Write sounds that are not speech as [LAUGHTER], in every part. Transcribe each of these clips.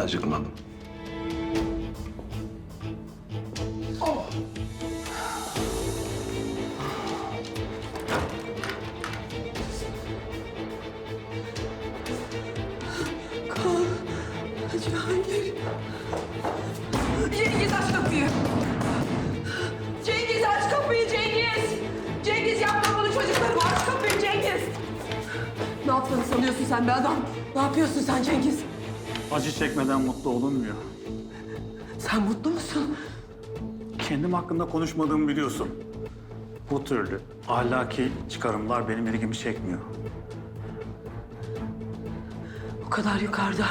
acıkmadım. Kaan, Cihangir. Cengiz aç kapıyı. Cengiz aç kapıyı Cengiz. Cengiz yapma bunu çocuklarım aç kapıyı Cengiz. Ne yaptığını sanıyorsun sen be adam? Ne yapıyorsun sen Cengiz? Acı çekmeden mutlu olunmuyor. Sen mutlu musun? Kendim hakkında konuşmadığımı biliyorsun. Bu türlü ahlaki çıkarımlar benim ilgimi çekmiyor. O kadar yukarıda,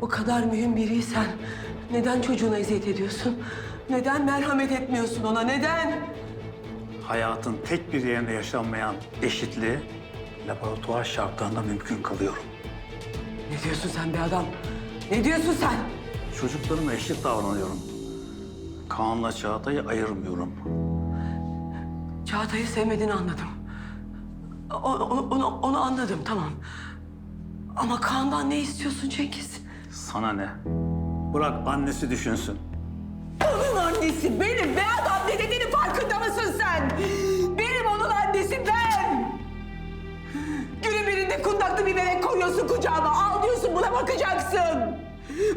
o kadar mühim biriysen neden çocuğuna eziyet ediyorsun? Neden merhamet etmiyorsun ona? Neden? Hayatın tek bir yerinde yaşanmayan eşitliği laboratuvar şartlarında mümkün kılıyorum. Ne diyorsun sen be adam? Ne diyorsun sen? Çocuklarıma eşit davranıyorum. Kaan'la Çağatay'ı ayırmıyorum. Çağatay'ı sevmediğini anladım. O- o- onu, onu anladım tamam. Ama Kaan'dan ne istiyorsun Cengiz? Sana ne? Bırak annesi düşünsün. Onun annesi benim be adam ne bakacaksın.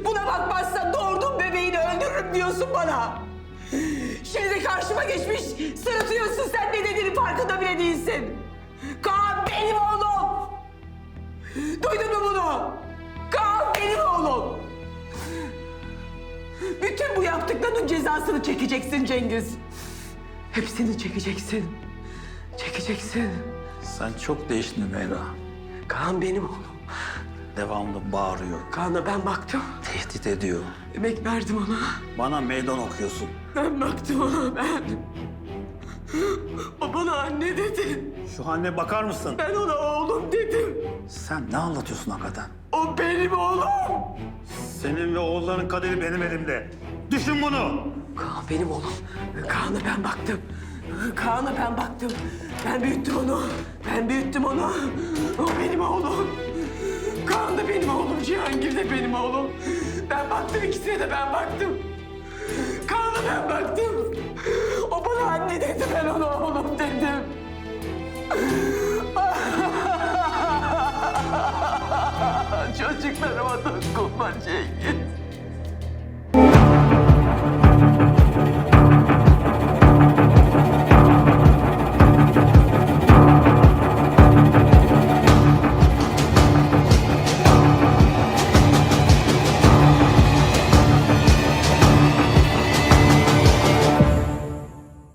Buna bakmazsan doğurduğum bebeğini öldürürüm diyorsun bana. Şimdi karşıma geçmiş sırıtıyorsun sen ne dediğinin farkında bile değilsin. Kaan benim oğlum. Duydun mu bunu? Kaan benim oğlum. Bütün bu yaptıklarının cezasını çekeceksin Cengiz. Hepsini çekeceksin. Çekeceksin. Sen çok değiştin Meyra. Kaan benim oğlum. Devamlı bağırıyor, Kaan'a ben baktım. tehdit ediyor. Emek verdim ona. Bana meydan okuyorsun. Ben baktım ona ben. O bana anne dedi. Şu haline bakar mısın? Ben ona oğlum dedim. Sen ne anlatıyorsun hakikaten? O benim oğlum. Senin ve oğulların kaderi benim elimde. Düşün bunu. Kaan benim oğlum. Kaan'a ben baktım. Kaan'a ben baktım. Ben büyüttüm onu. Ben büyüttüm onu. O benim oğlum. Kaan da benim oğlum. Cihangir de benim oğlum. Ben baktım ikisine de ben baktım. Kaan'a ben baktım. O bana anne dedi. Ben ona oğlum dedim. [LAUGHS] Çocuklarıma dokunma Cengiz.